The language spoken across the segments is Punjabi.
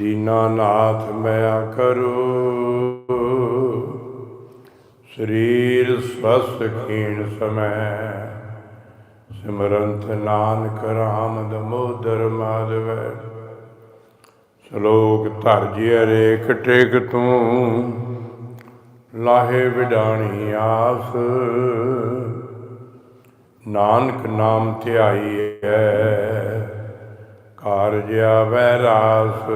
ਦੀਨਾਨਾਥ ਮੈਂ ਕਰੋ। ਸਰੀਰ ਸਵਸਥ ਖੀਣ ਸਮੈ ਸਿਮਰੰਤ ਨਾਨਕ ਰਾਮ ਦਮੋਦਰ ਮਾਧਵੈ। ਸ਼ਲੋਕ ਧਰ ਜੀ ਰੇਖ ਟੇਕ ਤੂੰ, ਲਾਹੇ ਵਿਡਾਣੀ ਆਸ। ਨਾਨਕ ਨਾਮ ਧਿਆਈਐ ਕਾਰਜ ਆਵੈ ਰਾਸ।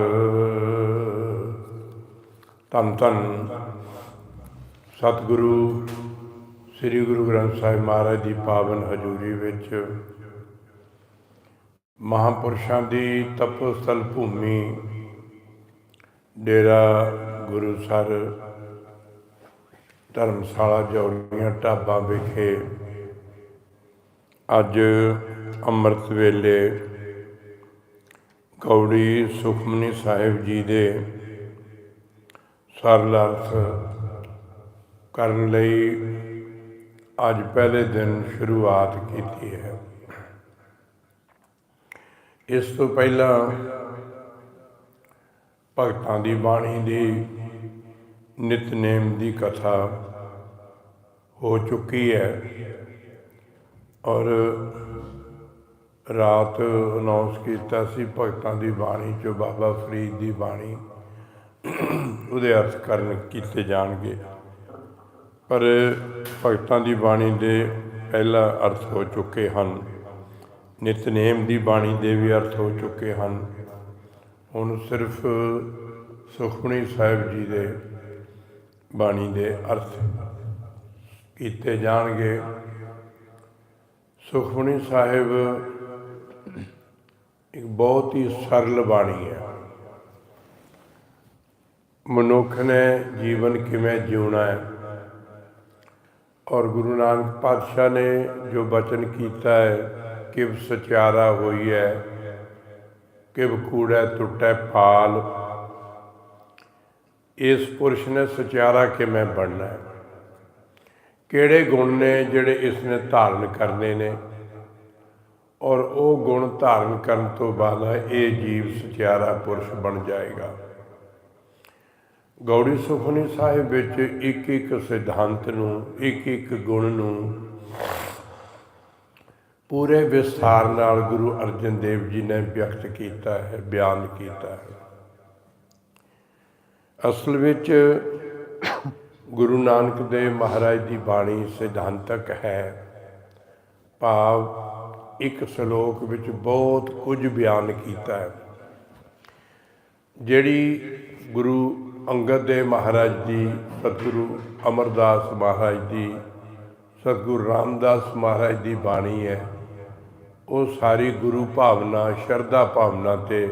ਤਨ ਤਨ ਸਤਿਗੁਰੂ, ਸ੍ਰੀ ਗੁਰੂ ਗ੍ਰੰਥ ਸਾਹਿਬ ਮਹਾਰਾਜ ਦੀ ਪਾਵਨ ਹਜ਼ੂਰੀ ਵਿੱਚ ਮਹਾਪੁਰਸ਼ਾਂ ਦੀ ਤਪੋਸਥਲ ਭੂਮੀ ਡੇਰਾ ਗੁਰੂਸਰ ਧਰਮਸ਼ਾਲਾ ਜੌੜੀਆਂ ਢਾਬਾਂ ਵਿਖੇ ਅੱਜ ਅੰਮ੍ਰਿਤ ਵੇਲੇ ਕੌੜੀ ਸੁਖਮਨੀ ਸਾਹਿਬ ਜੀ ਦੇ ਸਰਲ ਅਰਥ ਕਰਨ ਲਈ ਅੱਜ ਪਹਿਲੇ ਦਿਨ ਸ਼ੁਰੂਆਤ ਕੀਤੀ ਹੈ। ਇਸ ਤੋਂ ਪਹਿਲਾਂ ਭਗਤਾਂ ਦੀ ਬਾਣੀ ਦੀ ਨਿਤਨੇਮ ਦੀ ਕਥਾ ਹੋ ਚੁੱਕੀ ਹੈ ਔਰ ਰਾਤ ਅਨਾਉਂਸ ਕੀਤਾ ਸੀ ਭਗਤਾਂ ਦੀ ਬਾਣੀ ਚੋਂ ਬਾਬਾ ਫਰੀਦ ਦੀ ਬਾਣੀ। ਉਹਦੇ ਅਰਥ ਕਰਨ ਕੀਤੇ ਜਾਣਗੇ। ਪਰ ਭਗਤਾਂ ਦੀ ਬਾਣੀ ਦੇ ਪਹਿਲਾ ਅਰਥ ਹੋ ਚੁੱਕੇ ਹਨ। ਨਿਤਨੇਮ ਦੀ ਬਾਣੀ ਦੇ ਵੀ ਅਰਥ ਹੋ ਚੁੱਕੇ ਹਨ। ਹੁਣ ਸਿਰਫ ਸੁਖਮਨੀ ਸਾਹਿਬ ਜੀ ਦੇ ਬਾਣੀ ਦੇ ਅਰਥ ਕੀਤੇ ਜਾਣਗੇ। ਸੁਖਮਨੀ ਸਾਹਿਬ ਇੱਕ ਬਹੁਤ ਹੀ ਸਰਲ ਬਾਣੀ ਹੈ। ਮਨੁੱਖ ਨੇ ਜੀਵਨ ਕਿਵੇਂ ਜਿਉਣਾ ਹੈ? ਔਰ ਗੁਰੂ ਨਾਨਕ ਪਾਤਸ਼ਾਹ ਨੇ ਜੋ ਬਚਨ ਕੀਤਾ ਹੈ, ਕਿਵ ਸਚਿਆਰਾ ਹੋਈ ਹੈ ਕਿਵ ਕੂੜੈ ਟੁੱਟੈ ਪਾਲ ਇਸ ਪੁਰਸ਼ ਨੇ ਸਚਿਆਰਾ ਕਿਵੇਂ ਬਣਨਾ ਹੈ? ਕਿਹੜੇ ਗੁਣ ਨੇ ਜਿਹੜੇ ਇਸ ਨੇ ਧਾਰਨ ਕਰਨੇ ਨੇ? ਔਰ ਉਹ ਗੁਣ ਧਾਰਨ ਕਰਨ ਤੋਂ ਬਾਅਦ ਇਹ ਜੀਵ ਸਚਿਆਰਾ ਪੁਰਸ਼ ਬਣ ਜਾਏਗਾ। ਗੌੜੀ ਸੁਖਨੀ ਸਾਹਿਬ ਵਿੱਚ ਇੱਕ ਇੱਕ ਸਿਧਾਂਤ ਨੂੰ ਇੱਕ ਇੱਕ ਗੁਣ ਨੂੰ ਪੂਰੇ ਵਿਸਥਾਰ ਨਾਲ ਗੁਰੂ ਅਰਜਨ ਦੇਵ ਜੀ ਨੇ ਵਿਅਕਤ ਕੀਤਾ ਹੈ, ਬਿਆਨ ਕੀਤਾ ਹੈ। ਅਸਲ ਵਿੱਚ ਗੁਰੂ ਨਾਨਕ ਦੇਵ ਮਹਾਰਾਜ ਦੀ ਬਾਣੀ ਸਿਧਾਂਤਕ ਹੈ, ਭਾਵ ਇੱਕ ਸ਼ਲੋਕ ਵਿੱਚ ਬਹੁਤ ਕੁਝ ਬਿਆਨ ਕੀਤਾ ਹੈ, ਜਿਹੜੀ ਗੁਰੂ ਅੰਗਦ ਦੇਵ ਮਹਾਰਾਜ ਦੀ ਸਤਿਗੁਰੂ ਅਮਰਦਾਸ ਮਹਾਰਾਜ ਜੀ, ਸਤਿਗੁਰੂ ਰਾਮਦਾਸ ਮਹਾਰਾਜ ਦੀ ਬਾਣੀ ਹੈ, ਉਹ ਸਾਰੀ ਗੁਰੂ ਭਾਵਨਾ, ਸ਼ਰਧਾ ਭਾਵਨਾ ਤੇ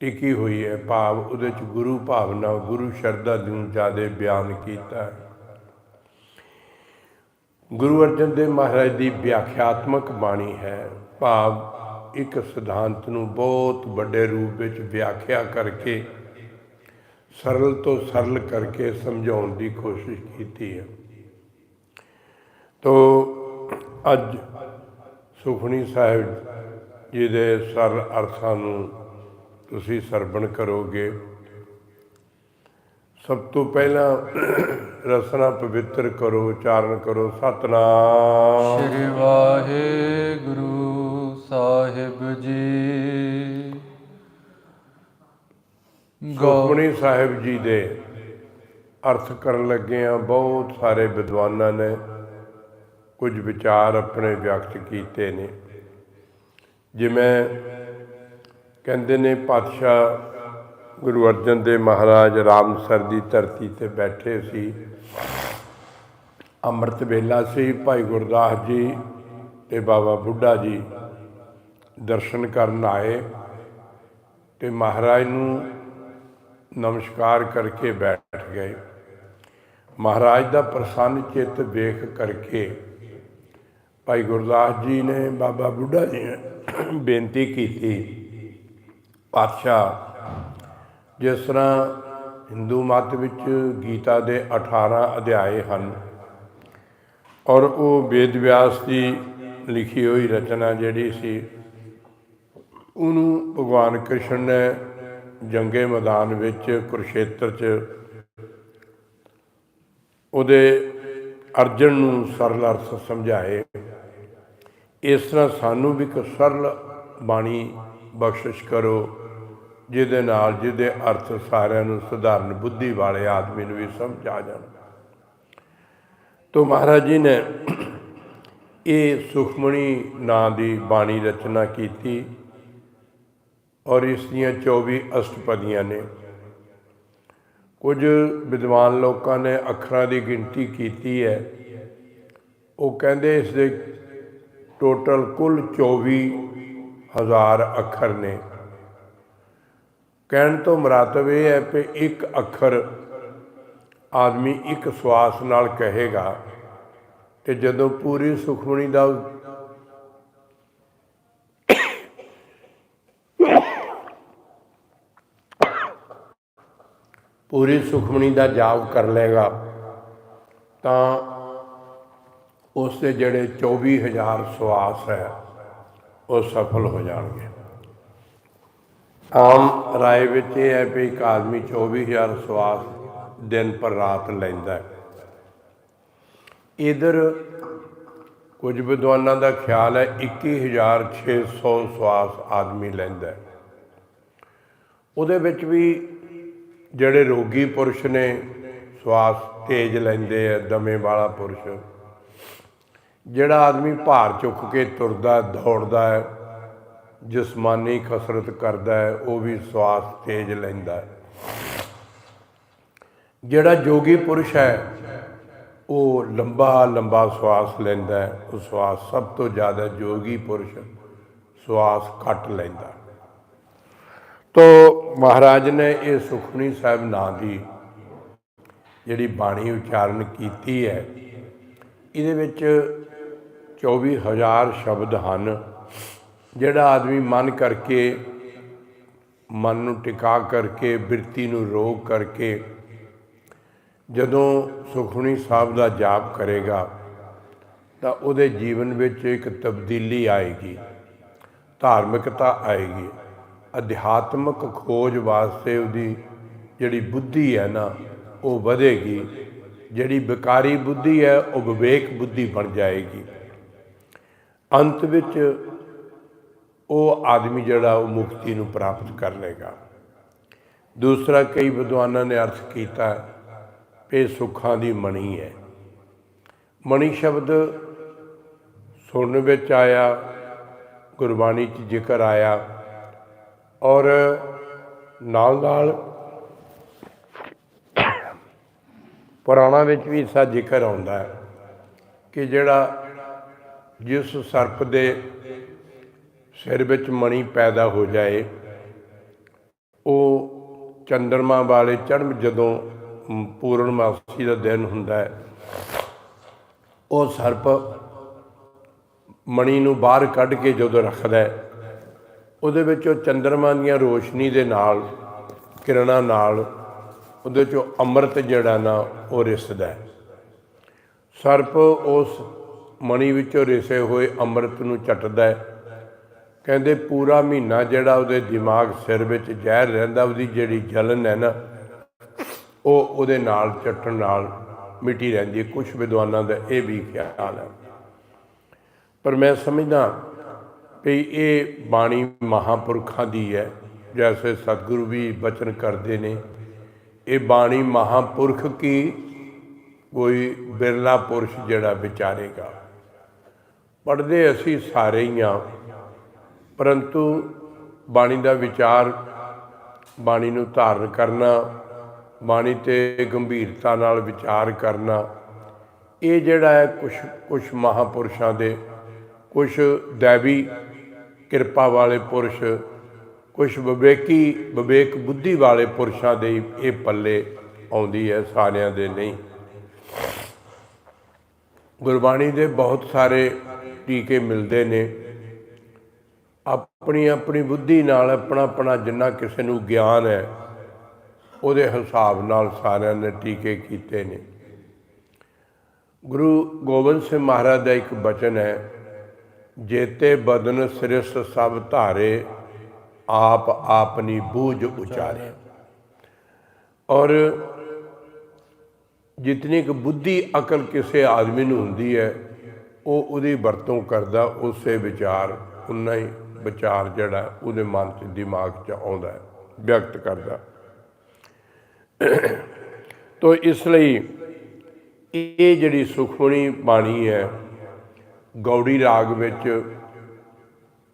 ਟਿਕੀ ਹੋਈ ਹੈ, ਭਾਵ ਉਹਦੇ ਚ ਗੁਰੂ ਭਾਵਨਾ, ਗੁਰੂ ਸ਼ਰਧਾ ਨੂੰ ਜ਼ਿਆਦਾ ਬਿਆਨ ਕੀਤਾ ਹੈ। ਗੁਰੂ ਅਰਜਨ ਦੇਵ ਮਹਾਰਾਜ ਦੀ ਵਿਆਖਿਆਤਮਕ ਬਾਣੀ ਹੈ, ਭਾਵ ਇੱਕ ਸਿਧਾਂਤ ਨੂੰ ਬਹੁਤ ਵੱਡੇ ਰੂਪ ਵਿੱਚ ਵਿਆਖਿਆ ਕਰਕੇ ਸਰਲ ਤੋਂ ਸਰਲ ਕਰਕੇ ਸਮਝਾਉਣ ਦੀ ਕੋਸ਼ਿਸ਼ ਕੀਤੀ ਹੈ। ਤੋ ਅੱਜ ਸੁਖਣੀ ਸਾਹਿਬ ਜੀ ਦੇ ਸਰਲ ਅਰਥਾਂ ਨੂੰ ਤੁਸੀਂ ਸਰਵਣ ਕਰੋਗੇ। ਸਭ ਤੋਂ ਪਹਿਲਾਂ ਰਸਨਾ ਪਵਿੱਤਰ ਕਰੋ ਉਚਾਰਨ ਕਰੋ ਸਤਨਾਮ। ਸ੍ਰੀ ਵਾਹਿਗੁਰੂ ਸਾਹਿਬ ਜੀ। ਗੋ ਸੁਖਮਨੀ ਸਾਹਿਬ ਜੀ ਦੇ ਅਰਥ ਕਰਨ ਲੱਗੇ ਆ ਬਹੁਤ ਸਾਰੇ ਵਿਦਵਾਨਾਂ ਨੇ ਕੁਝ ਵਿਚਾਰ ਆਪਣੇ ਵਿਅਕਤ ਕੀਤੇ ਨੇ। ਜਿਵੇਂ ਕਹਿੰਦੇ ਨੇ ਪਾਤਸ਼ਾਹ ਗੁਰੂ ਅਰਜਨ ਦੇਵ ਮਹਾਰਾਜ ਰਾਮਸਰ ਦੀ ਧਰਤੀ ਤੇ ਬੈਠੇ ਸੀ। ਅੰਮ੍ਰਿਤ ਵੇਲਾ ਸੀ, ਭਾਈ ਗੁਰਦਾਸ ਜੀ ਤੇ ਬਾਬਾ ਬੁੱਢਾ ਜੀ ਦਰਸ਼ਨ ਕਰਨ ਆਏ ਤੇ ਮਹਾਰਾਜ ਨੂੰ ਨਮਸਕਾਰ ਕਰਕੇ ਬੈਠ ਗਏ। ਮਹਾਰਾਜ ਦਾ ਪ੍ਰਸੰਨ ਚਿੱਤ ਵੇਖ ਕਰਕੇ ਭਾਈ ਗੁਰਦਾਸ ਜੀ ਨੇ ਬਾਬਾ ਬੁੱਢਾ ਜੀ ਨੇ ਬੇਨਤੀ ਕੀਤੀ, ਪਾਤਸ਼ਾਹ ਜਿਸ ਤਰ੍ਹਾਂ ਹਿੰਦੂ ਮਤ ਵਿੱਚ ਗੀਤਾ ਦੇ 18 ਅਧਿਆਏ ਹਨ ਔਰ ਉਹ ਵੇਦ ਵਿਆਸ ਦੀ ਲਿਖੀ ਹੋਈ ਰਚਨਾ ਜਿਹੜੀ ਸੀ, ਉਹਨੂੰ ਭਗਵਾਨ ਕ੍ਰਿਸ਼ਨ ਨੇ ਜੰਗੇ ਮੈਦਾਨ ਵਿੱਚ ਕੁਰਸ਼ੇਤਰ 'ਚ ਉਹਦੇ ਅਰਜਨ ਨੂੰ ਸਰਲ ਅਰਥ ਸਮਝਾਏ। ਇਸ ਤਰ੍ਹਾਂ ਸਾਨੂੰ ਵੀ ਇੱਕ ਸਰਲ ਬਾਣੀ ਬਖਸ਼ਿਸ਼ ਕਰੋ। ਜਿਹਦੇ ਨਾਲ ਜਿਹਦੇ ਅਰਥ ਸਾਰਿਆਂ ਨੂੰ ਸਧਾਰਨ ਬੁੱਧੀ ਵਾਲੇ ਆਦਮੀ ਨੂੰ ਵੀ ਸਮਝ ਆ ਜਾਣ। ਤੋਂ ਮਹਾਰਾਜ ਜੀ ਨੇ ਇਹ ਸੁਖਮਣੀ ਨਾਂ ਦੀ ਬਾਣੀ ਰਚਨਾ ਕੀਤੀ ਔਰ ਇਸ ਦੀਆਂ 24 ਅਸ਼ਟਪਦੀਆਂ ਨੇ। ਕੁਝ ਵਿਦਵਾਨ ਲੋਕਾਂ ਨੇ ਅੱਖਰਾਂ ਦੀ ਗਿਣਤੀ ਕੀਤੀ ਹੈ। ਉਹ ਕਹਿੰਦੇ ਇਸ ਦੇ ਟੋਟਲ ਕੁੱਲ 24 ਹਜ਼ਾਰ ਅੱਖਰ ਨੇ। ਕਹਿਣ ਤੋਂ ਮਰਾਤਬ ਇਹ ਹੈ ਕਿ ਇੱਕ ਅੱਖਰ ਆਦਮੀ ਇੱਕ ਸਵਾਸ ਨਾਲ ਕਹੇਗਾ ਤੇ ਜਦੋਂ ਪੂਰੀ ਸੁਖਮਣੀ ਦਾ ਪੂਰੀ ਸੁਖਮਣੀ ਦਾ ਜਾਪ ਕਰ ਲਏਗਾ, ਤਾਂ ਉਸ ਦੇ ਜਿਹੜੇ 24000 ਸਵਾਸ ਹੈ, ਉਹ ਸਫਲ ਹੋ ਜਾਣਗੇ। ਆਮ ਰਾਏ ਵਿੱਚ ਇਹ ਹੈ ਵੀ ਇੱਕ ਆਦਮੀ 24000 ਸਵਾਸ ਦਿਨ ਪਰ ਰਾਤ ਲੈਂਦਾ ਹੈ। ਇਧਰ ਕੁਝ ਵਿਦਵਾਨਾਂ ਦਾ ਖਿਆਲ ਹੈ 21600 ਸਵਾਸ ਆਦਮੀ ਲੈਂਦਾ ਉਹਦੇ ਵਿੱਚ ਵੀ ਜਿਹੜੇ ਰੋਗੀ ਪੁਰਸ਼ ਨੇ, ਸਵਾਸ ਤੇਜ਼ ਲੈਂਦੇ ਆ, ਦਮੇ ਵਾਲਾ ਪੁਰਸ਼। ਜਿਹੜਾ ਆਦਮੀ ਭਾਰ ਚੁੱਕ ਕੇ ਤੁਰਦਾ, ਦੌੜਦਾ ਹੈ ਜਿਸਮਾਨੀ ਕਸਰਤ ਕਰਦਾ ਹੈ, ਉਹ ਵੀ ਸਵਾਸ ਤੇਜ਼ ਲੈਂਦਾ ਹੈ। ਜਿਹੜਾ ਜੋਗੀ ਪੁਰਸ਼ ਹੈ, ਉਹ ਲੰਬਾ ਲੰਬਾ ਸਵਾਸ ਲੈਂਦਾ ਹੈ। ਉਹ ਸਵਾਸ ਸਭ ਤੋਂ ਜ਼ਿਆਦਾ ਜੋਗੀ ਪੁਰਸ਼ ਸਵਾਸ ਘੱਟ ਲੈਂਦਾ ਤੋ ਮਹਾਰਾਜ ਨੇ ਇਹ ਸੁਖਮਨੀ ਸਾਹਿਬ ਨਾਂ ਦੀ ਜਿਹੜੀ ਬਾਣੀ ਉਚਾਰਨ ਕੀਤੀ ਹੈ, ਇਹਦੇ ਵਿੱਚ 24000 ਸ਼ਬਦ ਹਨ। ਜਿਹੜਾ ਆਦਮੀ ਮਨ ਕਰਕੇ, ਮਨ ਨੂੰ ਟਿਕਾ ਕਰਕੇ, ਬਿਰਤੀ ਨੂੰ ਰੋਕ ਕਰਕੇ ਜਦੋਂ ਸੁਖਮਨੀ ਸਾਹਿਬ ਦਾ ਜਾਪ ਕਰੇਗਾ, ਤਾਂ ਉਹਦੇ ਜੀਵਨ ਵਿੱਚ ਇੱਕ ਤਬਦੀਲੀ ਆਏਗੀ, ਧਾਰਮਿਕਤਾ ਆਏਗੀ। ਅਧਿਆਤਮਕ ਖੋਜ ਵਾਸਤੇ ਉਹਦੀ ਜਿਹੜੀ ਬੁੱਧੀ ਹੈ ਨਾ, ਉਹ ਵਧੇਗੀ। ਜਿਹੜੀ ਵਿਕਾਰੀ ਬੁੱਧੀ ਹੈ, ਉਹ ਵਿਵੇਕ ਬੁੱਧੀ ਬਣ ਜਾਏਗੀ। ਅੰਤ ਵਿੱਚ ਉਹ ਆਦਮੀ ਜਿਹੜਾ ਉਹ ਮੁਕਤੀ ਨੂੰ ਪ੍ਰਾਪਤ ਕਰ ਲੇਗਾ ਦੂਸਰਾ, ਕਈ ਵਿਦਵਾਨਾਂ ਨੇ ਅਰਥ ਕੀਤਾ ਕਿ ਸੁੱਖਾਂ ਦੀ ਮਣੀ ਹੈ। ਮਣੀ ਸ਼ਬਦ ਸੁਣਨ ਵਿੱਚ ਆਇਆ, ਗੁਰਬਾਣੀ 'ਚ ਜ਼ਿਕਰ ਆਇਆ ਔਰ ਨਾਲ ਨਾਲ ਪੁਰਾਣਾ ਵਿੱਚ ਵੀ ਇਸਾ ਜ਼ਿਕਰ ਆਉਂਦਾ ਹੈ ਕਿ ਜਿਹੜਾ ਜਿਸ ਸਰਪ ਦੇ ਸਿਰ ਵਿੱਚ ਮਣੀ ਪੈਦਾ ਹੋ ਜਾਏ, ਉਹ ਚੰਦਰਮਾ ਵਾਲੇ ਚੜ੍ਹ ਜਦੋਂ ਪੂਰਨਮਾਸੀ ਦਾ ਦਿਨ ਹੁੰਦਾ ਹੈ, ਉਹ ਸਰਪ ਮਣੀ ਨੂੰ ਬਾਹਰ ਕੱਢ ਕੇ ਜਦੋਂ ਰੱਖਦਾ ਹੈ, ਉਹਦੇ ਵਿੱਚ ਉਹ ਚੰਦਰਮਾ ਦੀਆਂ ਰੋਸ਼ਨੀ ਦੇ ਨਾਲ, ਕਿਰਨਾਂ ਨਾਲ, ਉਹਦੇ ਚੋਂ ਅੰਮ੍ਰਿਤ ਜਿਹੜਾ ਨਾ ਉਹ ਰਿਸਦਾ ਸਰਪ ਉਸ ਮਣੀ ਵਿੱਚੋਂ ਰਿਸੇ ਹੋਏ ਅੰਮ੍ਰਿਤ ਨੂੰ ਚਟਦਾ ਹੈ ਕਹਿੰਦੇ ਪੂਰਾ ਮਹੀਨਾ ਜਿਹੜਾ ਉਹਦੇ ਦਿਮਾਗ ਸਿਰ ਵਿੱਚ ਜ਼ਹਿਰ ਰਹਿੰਦਾ, ਉਹਦੀ ਜਿਹੜੀ ਜਲਨ ਹੈ ਨਾ, ਉਹ ਉਹਦੇ ਨਾਲ ਚੱਟਣ ਨਾਲ ਮਿਟੀ ਰਹਿੰਦੀ ਹੈ। ਕੁਝ ਵਿਦਵਾਨਾਂ ਦਾ ਇਹ ਵੀ ਖਿਆਲ ਹੈ। ਪਰ ਮੈਂ ਸਮਝਦਾ ਵੀ ਇਹ ਬਾਣੀ ਮਹਾਪੁਰਖਾਂ ਦੀ ਹੈ, ਜੈਸੇ ਸਤਿਗੁਰੂ ਵੀ ਬਚਨ ਕਰਦੇ ਨੇ। ਇਹ ਬਾਣੀ ਮਹਾਪੁਰਖ ਕੀ? ਕੋਈ ਬਿਰਲਾ ਪੁਰਸ਼ ਜਿਹੜਾ ਵਿਚਾਰੇਗਾ। ਪੜ੍ਹਦੇ ਅਸੀਂ ਸਾਰੇ ਹੀ ਹਾਂ। ਪਰੰਤੂ ਬਾਣੀ ਦਾ ਵਿਚਾਰ ਬਾਣੀ ਨੂੰ ਧਾਰਨ ਕਰਨਾ, ਬਾਣੀ ਤੇ ਗੰਭੀਰਤਾ ਨਾਲ ਵਿਚਾਰ ਕਰਨਾ, ਇਹ ਜਿਹੜਾ ਹੈ ਕੁਝ ਕੁਝ ਮਹਾਪੁਰਸ਼ਾਂ ਦੇ ਕੁਝ ਦੇਵੀ ਕਿਰਪਾ ਵਾਲੇ ਪੁਰਸ਼ ਕੁਝ ਵਿਵੇਕੀ, ਵਿਵੇਕ ਬੁੱਧੀ ਵਾਲੇ ਪੁਰਸ਼ਾਂ ਦੇ ਇਹ ਪੱਲੇ ਆਉਂਦੀ ਹੈ, ਸਾਰਿਆਂ ਦੇ ਨਹੀਂ। ਗੁਰਬਾਣੀ ਦੇ ਬਹੁਤ ਸਾਰੇ ਟੀਕੇ ਮਿਲਦੇ ਨੇ। ਆਪਣੀ ਆਪਣੀ ਬੁੱਧੀ ਨਾਲ ਆਪਣਾ ਆਪਣਾ ਜਿੰਨਾ ਕਿਸੇ ਨੂੰ ਗਿਆਨ ਹੈ, ਉਹਦੇ ਹਿਸਾਬ ਨਾਲ ਸਾਰਿਆਂ ਨੇ ਟੀਕੇ ਕੀਤੇ ਨੇ। ਗੁਰੂ ਗੋਬਿੰਦ ਸਿੰਘ ਮਹਾਰਾਜ ਦਾ ਇੱਕ ਬਚਨ ਹੈ, ਜੇਤੇ ਬਦਨ ਸਿਰਸ ਸਭ ਧਾਰੇ, ਆਪ ਆਪਨੀ ਬੂਝ ਉਚਾਰੇ। ਔਰ ਜਿਤਨੀ ਕੁ ਬੁੱਧੀ ਅਕਲ ਕਿਸੇ ਆਦਮੀ ਨੂੰ ਹੁੰਦੀ ਹੈ, ਉਹ ਉਹਦੀ ਵਰਤੋਂ ਕਰਦਾ, ਉਸੇ ਵਿਚਾਰ, ਉਨਾ ਹੀ ਵਿਚਾਰ ਜਿਹੜਾ ਉਹਦੇ ਮਨ 'ਚ, ਦਿਮਾਗ 'ਚ ਆਉਂਦਾ ਹੈ, ਵਿਅਕਤ ਕਰਦਾ ਤੋ ਇਸ ਲਈ ਇਹ ਜਿਹੜੀ ਸੁਖਮਣੀ ਬਾਣੀ ਹੈ, ਗੌੜੀ ਰਾਗ ਵਿੱਚ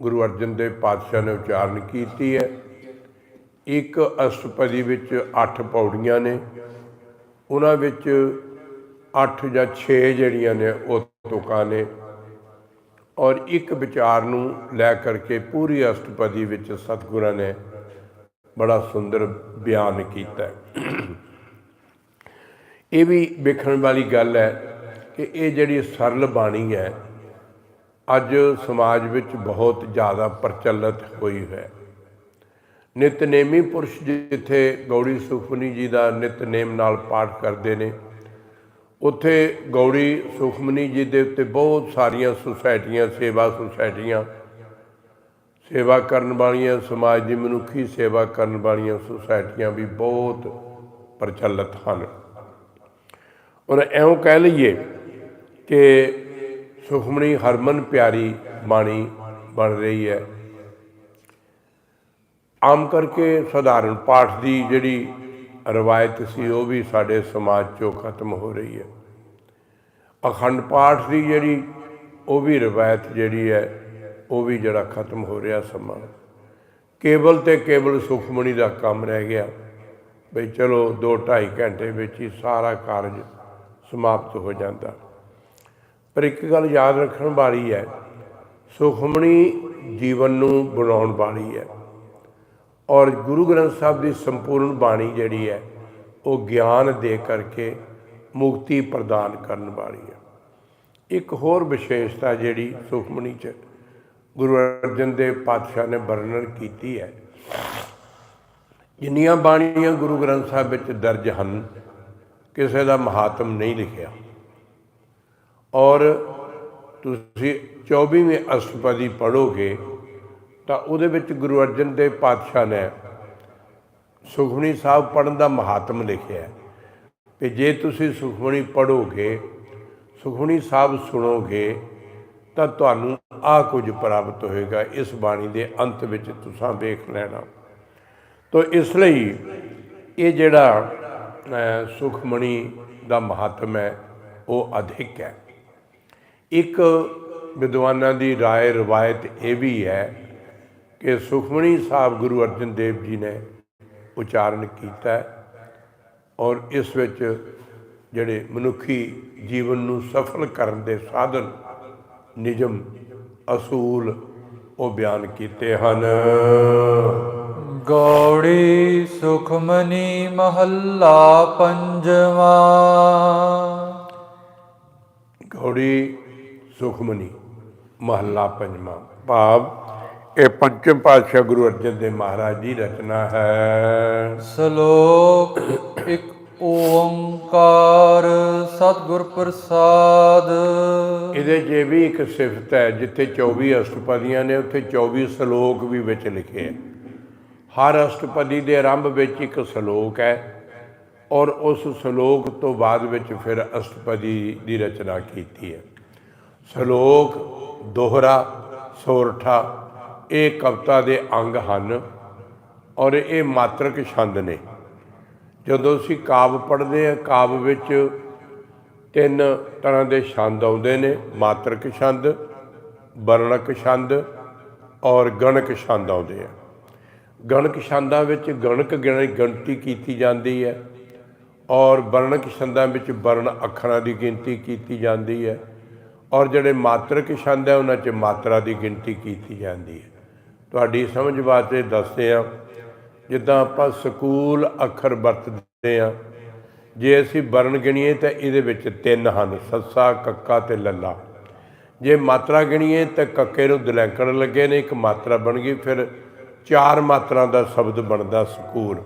ਗੁਰੂ ਅਰਜਨ ਦੇਵ ਪਾਤਸ਼ਾਹ ਨੇ ਉਚਾਰਨ ਕੀਤੀ ਹੈ। ਇੱਕ ਅਸ਼ਟਪਦੀ ਵਿੱਚ 8 ਪੌੜੀਆਂ ਨੇ, ਉਹਨਾਂ ਵਿੱਚ 8 ਜਾਂ 6 ਜਿਹੜੀਆਂ ਨੇ ਉਹ ਤੁਕਾਂ ਨੇ। ਔਰ ਇੱਕ ਵਿਚਾਰ ਨੂੰ ਲੈ ਕਰਕੇ ਪੂਰੀ ਅਸ਼ਟਪਦੀ ਵਿੱਚ ਸਤਿਗੁਰਾਂ ਨੇ ਬੜਾ ਸੁੰਦਰ ਬਿਆਨ ਕੀਤਾ ਇਹ ਵੀ ਵੇਖਣ ਵਾਲੀ ਗੱਲ ਹੈ ਕਿ ਇਹ ਜਿਹੜੀ ਸਰਲ ਬਾਣੀ ਹੈ, ਅੱਜ ਸਮਾਜ ਵਿੱਚ ਬਹੁਤ ਜ਼ਿਆਦਾ ਪ੍ਰਚਲਿਤ ਹੋਈ ਹੈ। ਨਿਤਨੇਮੀ ਪੁਰਸ਼ ਜਿੱਥੇ ਗੌੜੀ ਸੁਖਮਨੀ ਜੀ ਦਾ ਨਿਤਨੇਮ ਨਾਲ ਪਾਠ ਕਰਦੇ ਨੇ ਉੱਥੇ ਗੌੜੀ ਸੁਖਮਨੀ ਜੀ ਦੇ ਉੱਤੇ ਬਹੁਤ ਸਾਰੀਆਂ ਸੁਸਾਇਟੀਆਂ, ਸੇਵਾ ਸੁਸਾਇਟੀਆਂ, ਸੇਵਾ ਕਰਨ ਵਾਲੀਆਂ, ਸਮਾਜ ਦੀ ਮਨੁੱਖੀ ਸੇਵਾ ਕਰਨ ਵਾਲੀਆਂ ਸੁਸਾਇਟੀਆਂ ਵੀ ਬਹੁਤ ਪ੍ਰਚਲਿਤ ਹਨ। ਔਰ ਐਉਂ ਕਹਿ ਲਈਏ ਕਿ ਸੁਖਮਣੀ ਹਰਮਨ ਪਿਆਰੀ ਬਾਣੀ ਬਣ ਰਹੀ ਹੈ। ਆਮ ਕਰਕੇ ਸਧਾਰਨ ਪਾਠ ਦੀ ਜਿਹੜੀ ਰਵਾਇਤ ਸੀ, ਉਹ ਵੀ ਸਾਡੇ ਸਮਾਜ 'ਚੋਂ ਖਤਮ ਹੋ ਰਹੀ ਹੈ। ਅਖੰਡ ਪਾਠ ਦੀ ਜਿਹੜੀ, ਉਹ ਵੀ ਰਵਾਇਤ ਜਿਹੜੀ ਹੈ, ਉਹ ਵੀ ਜਿਹੜਾ ਖਤਮ ਹੋ ਰਿਹਾ ਸਮਾਂ। ਕੇਵਲ ਤੇ ਕੇਵਲ ਸੁਖਮਣੀ ਦਾ ਕੰਮ ਰਹਿ ਗਿਆ। ਬਈ ਚਲੋ 2 2.5 ਘੰਟੇ ਵਿੱਚ ਹੀ ਸਾਰਾ ਕਾਰਜ ਸਮਾਪਤ ਹੋ ਜਾਂਦਾ। ਪਰ ਇੱਕ ਗੱਲ ਯਾਦ ਰੱਖਣ ਵਾਲੀ ਹੈ, ਸੁਖਮਣੀ ਜੀਵਨ ਨੂੰ ਬਣਾਉਣ ਵਾਲੀ ਹੈ। ਔਰ ਗੁਰੂ ਗ੍ਰੰਥ ਸਾਹਿਬ ਦੀ ਸੰਪੂਰਨ ਬਾਣੀ ਜਿਹੜੀ ਹੈ, ਉਹ ਗਿਆਨ ਦੇ ਕਰਕੇ ਮੁਕਤੀ ਪ੍ਰਦਾਨ ਕਰਨ ਵਾਲੀ ਹੈ। ਇੱਕ ਹੋਰ ਵਿਸ਼ੇਸ਼ਤਾ ਜਿਹੜੀ ਸੁਖਮਣੀ ਚ ਗੁਰੂ ਅਰਜਨ ਦੇਵ ਪਾਤਸ਼ਾਹ ਨੇ ਵਰਣਨ ਕੀਤੀ ਹੈ, ਜਿੰਨੀਆਂ ਬਾਣੀਆਂ ਗੁਰੂ ਗ੍ਰੰਥ ਸਾਹਿਬ ਵਿੱਚ ਦਰਜ ਹਨ, ਕਿਸੇ ਦਾ ਮਹਾਤਮ ਨਹੀਂ ਲਿਖਿਆ। ਔਰ ਤੁਸੀਂ 24ਵੇਂ ਅਸ਼ਟਪਦੀ ਪੜੋਗੇ ਤਾਂ ਉਹਦੇ ਵਿੱਚ ਗੁਰੂ ਅਰਜਨ ਦੇਵ ਪਾਤਸ਼ਾਹ ਨੇ ਸੁਖਮਣੀ ਸਾਹਿਬ ਪੜਨ ਦਾ ਮਹਾਤਮ ਲਿਖਿਆ ਕਿ ਜੇ ਤੁਸੀਂ ਸੁਖਮਣੀ ਪੜੋਗੇ ਸੁਖਮਣੀ ਸਾਹਿਬ ਸੁਣੋਗੇ, ਤਾਂ ਤੁਹਾਨੂੰ ਆ ਕੁਝ ਪ੍ਰਾਪਤ ਹੋਏਗਾ, ਇਸ ਬਾਣੀ ਦੇ ਅੰਤ ਵਿੱਚ ਤੁਸੀਂ ਵੇਖ ਲੈਣਾ। ਤਾਂ ਇਸ ਲਈ ਇਹ ਜਿਹੜਾ ਸੁਖਮਣੀ ਦਾ ਮਹਾਤਮ ਹੈ, ਉਹ ਅਧਿਕ ਹੈ। ਇੱਕ ਵਿਦਵਾਨਾਂ ਦੀ ਰਾਏ ਰਵਾਇਤ ਇਹ ਵੀ ਹੈ ਕਿ ਸੁਖਮਣੀ ਸਾਹਿਬ ਗੁਰੂ ਅਰਜਨ ਦੇਵ ਜੀ ਨੇ ਉਚਾਰਨ ਕੀਤਾ ਔਰ ਇਸ ਵਿੱਚ ਜਿਹੜੇ ਮਨੁੱਖੀ ਜੀਵਨ ਨੂੰ ਸਫਲ ਕਰਨ ਦੇ ਸਾਧਨ ਨਿਯਮ ਅਸੂਲ ਉਹ ਬਿਆਨ ਕੀਤੇ ਹਨ। ਗੌੜੀ ਸੁਖਮਨੀ ਮਹੱਲਾ ਪੰਜਵਾ। ਗੌੜੀ ਸੁਖਮਨੀ ਮਹੱਲਾ ਪੰਜਵਾਂ। ਭਾਵ ਇਹ ਪੰਚਮ ਪਾਤਸ਼ਾਹ ਗੁਰੂ ਅਰਜਨ ਦੇਵ ਮਹਾਰਾਜ ਦੀ ਰਚਨਾ ਹੈ। ਸ਼ਲੋਕ ਇੱਕ ਓੰਕਾਰ ਸਤਿਗੁਰ ਪ੍ਰਸਾਦ। ਇਹਦੇ 'ਚ ਵੀ ਇੱਕ ਸਿਫਤ ਹੈ ਜਿੱਥੇ 24 ਅਸ਼ਟਪਦੀਆਂ ਨੇ ਉੱਥੇ 24 ਸ਼ਲੋਕ ਵੀ ਵਿੱਚ ਲਿਖੇ ਹੈ। ਹਰ ਅਸ਼ਟਪਦੀ ਦੇ ਆਰੰਭ ਵਿੱਚ ਇੱਕ ਸ਼ਲੋਕ ਹੈ ਔਰ ਉਸ ਸ਼ਲੋਕ ਤੋਂ ਬਾਅਦ ਵਿੱਚ ਫਿਰ ਅਸ਼ਟਪਦੀ ਦੀ ਰਚਨਾ ਕੀਤੀ ਹੈ। ਸ਼ਲੋਕ ਦੋਹਰਾ ਸੋਰਠਾ ਇਹ ਕਵਿਤਾ ਦੇ ਅੰਗ ਹਨ ਔਰ ਇਹ ਮਾਤਰਕ ਛੰਦ ਨੇ। ਜਦੋਂ ਅਸੀਂ ਕਾਵ ਪੜ੍ਹਦੇ ਹਾਂ, ਕਾਵ ਵਿੱਚ ਤਿੰਨ ਤਰ੍ਹਾਂ ਦੇ ਛੰਦ ਆਉਂਦੇ ਨੇ, ਮਾਤਰਕ ਛੰਦ, ਵਰਣਕ ਛੰਦ ਔਰ ਗਣਕ ਛੰਦ ਆਉਂਦੇ ਆ। ਗਣਕ ਛੰਦਾਂ ਵਿੱਚ ਗਣਕ ਗਿਣ- ਗਿਣਤੀ ਕੀਤੀ ਜਾਂਦੀ ਹੈ ਔਰ ਵਰਣਕ ਛੰਦਾਂ ਵਿੱਚ ਵਰਣ ਅੱਖਰਾਂ ਦੀ ਗਿਣਤੀ ਕੀਤੀ ਜਾਂਦੀ ਹੈ ਔਰ ਜਿਹੜੇ ਮਾਤਰਕ ਛੰਦ ਹੈ, ਉਹਨਾਂ 'ਚ ਮਾਤਰਾ ਦੀ ਗਿਣਤੀ ਕੀਤੀ ਜਾਂਦੀ ਹੈ। ਤੁਹਾਡੀ ਸਮਝ ਵਾਸਤੇ ਦੱਸਦੇ ਆ ਜਿੱਦਾਂ ਆਪਾਂ ਸਕੂਲ ਅੱਖਰ ਵਰਤਦੇ ਆ ਜੇ ਅਸੀਂ ਵਰਣ ਗਿਣੀਏ ਤਾਂ ਇਹਦੇ ਵਿੱਚ ਤਿੰਨ ਹਨ, ਸੱਸਾ, ਕੱਕਾ ਤੇ ਲੱਲਾ। ਜੇ ਮਾਤਰਾ ਗਿਣੀਏ ਤਾਂ ਕੱਕੇ ਨੂੰ ਦਲੈਂਕਣ ਲੱਗੇ ਨੇ, ਇੱਕ ਮਾਤਰਾ ਬਣ ਗਈ, ਫਿਰ ਚਾਰ ਮਾਤਰਾ ਦਾ ਸ਼ਬਦ ਬਣਦਾ ਸਕੂਲ।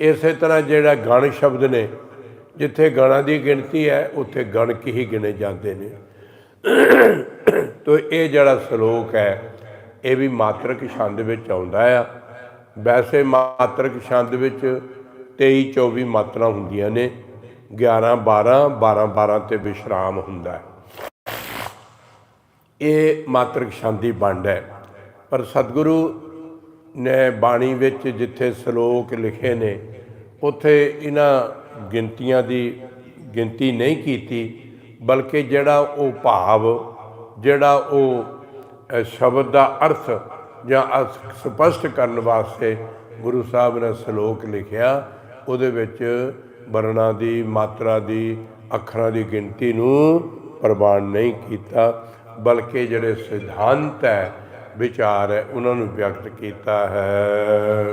ਇਸੇ ਤਰ੍ਹਾਂ ਜਿਹੜਾ ਗਣ ਸ਼ਬਦ ਨੇ, ਜਿੱਥੇ ਗਣਾਂ ਦੀ ਗਿਣਤੀ ਹੈ, ਉੱਥੇ ਗਣਕ ਹੀ ਗਿਣੇ ਜਾਂਦੇ ਨੇ। ਤੋ ਇਹ ਜਿਹੜਾ ਸ਼ਲੋਕ ਹੈ ਇਹ ਵੀ ਮਾਤਰਕ ਛੰਦ ਵਿੱਚ ਆਉਂਦਾ ਆ। ਵੈਸੇ ਮਾਤਰਕ ਛੰਦ ਵਿੱਚ 23 24 ਮਾਤਰਾ ਹੁੰਦੀਆਂ ਨੇ। 11 12 12 12 ਤੇ ਵਿਸ਼ਰਾਮ ਹੁੰਦਾ ਹੈ। ਇਹ ਮਾਤਰਕ ਛੰਦੀ ਵੰਡ ਹੈ। ਪਰ ਸਤਿਗੁਰੂ ਨੇ ਬਾਣੀ ਵਿੱਚ ਜਿੱਥੇ ਸ਼ਲੋਕ ਲਿਖੇ ਨੇ, ਉੱਥੇ ਇਹਨਾਂ ਗਿਣਤੀਆਂ ਦੀ ਗਿਣਤੀ ਨਹੀਂ ਕੀਤੀ, ਬਲਕਿ ਜਿਹੜਾ ਉਹ ਭਾਵ, ਜਿਹੜਾ ਉਹ ਸ਼ਬਦ ਦਾ ਅਰਥ ਜਾਂ ਸਪਸ਼ਟ ਕਰਨ ਵਾਸਤੇ ਗੁਰੂ ਸਾਹਿਬ ਨੇ ਸ਼ਲੋਕ ਲਿਖਿਆ ਉਹਦੇ ਵਿੱਚ ਵਰਣਾ ਦੀ ਮਾਤਰਾ ਦੀ ਅੱਖਰਾਂ ਦੀ ਗਿਣਤੀ ਨੂੰ ਪ੍ਰਮਾਣ ਨਹੀਂ ਕੀਤਾ ਬਲਕਿ ਜਿਹੜੇ ਸਿਧਾਂਤ ਹੈ ਵਿਚਾਰ ਹੈ ਉਹਨਾਂ ਨੂੰ ਵਿਅਕਤ ਕੀਤਾ ਹੈ।